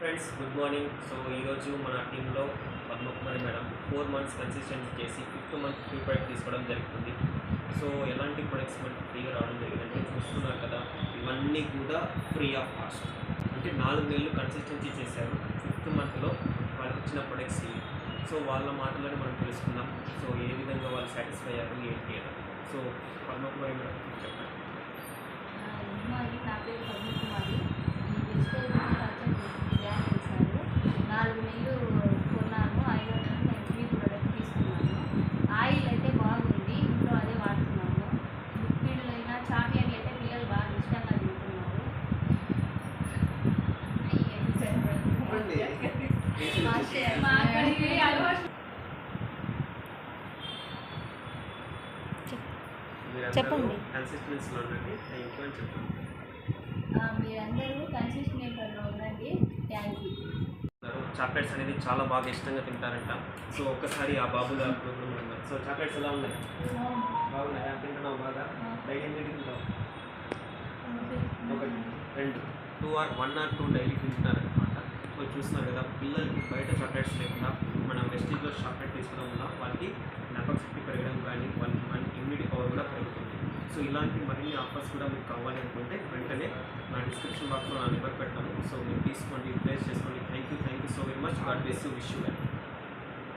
Friends good morning so ఈరోజు మన టీంలో Padmakumari madam four months consistency చేసి ఫిఫ్త్ మంత్ ఫ్రీ ప్రొడక్ట్ తీసుకోవడం జరుగుతుంది. సో ఎలాంటి ప్రొడక్ట్స్ మనకి ఫ్రీగా రావడం జరిగిందంటే చూస్తున్నారు కదా ఇవన్నీ కూడా ఫ్రీ ఆఫ్ కాస్ట్ అంటే నాలుగు నెలలు కన్సిస్టెన్సీ చేశారు. ఫిఫ్త్ మంత్లో వాళ్ళకి వచ్చిన ప్రొడక్ట్స్ సో వాళ్ళ మాటలను మనం తెలుసుకుందాం. సో ఏ విధంగా వాళ్ళు సాటిస్ఫై అయ్యారు ఏంటి అని. సో పద్మకుమారి మేడం చెప్పండి. చెప్పండి. కన్సిస్టెన్సీలో ఉండండి. థ్యాంక్ యూ అని చెప్పండి మీరందరూ కన్సిస్టెంట్లో ఉండండి. థ్యాంక్ యూ చాక్లెట్స్ అనేది చాలా బాగా ఇష్టంగా తింటారంట. సో ఒక్కసారి ఆ బాబు గారు సో చాక్లెట్స్ ఎలా ఉన్నాయి? బాగున్నాయా? తింటున్నావు బాగా? డైలీ ఎన్ని తింటావు ఒకటి రెండు. Two or one or two daily తింటున్నారనమాట ఇప్పుడు చూస్తున్నారు కదా పిల్లలకి బయట చాక్లెట్స్ లేకుండా మనం వెస్టేజ్లో చాక్లెట్ తీసుకోవడం వల్ల వాళ్ళకి జ్ఞాపక శక్తి పెరగడం కానీ వాళ్ళకి మన ఇమ్యూనిటీ పవర్ కూడా పెరుగుతుంది. సో ఇలాంటి మరిన్ని ఆఫర్స్ కూడా మీకు కావాలి అనుకుంటే వెంటనే నా డిస్క్రిప్షన్ బాక్స్లో నా నెంబర్ పెట్టాము సో మీరు తీసుకోండి ప్లేస్ చేసుకోండి. Thank you thank you so very much God bless you wish you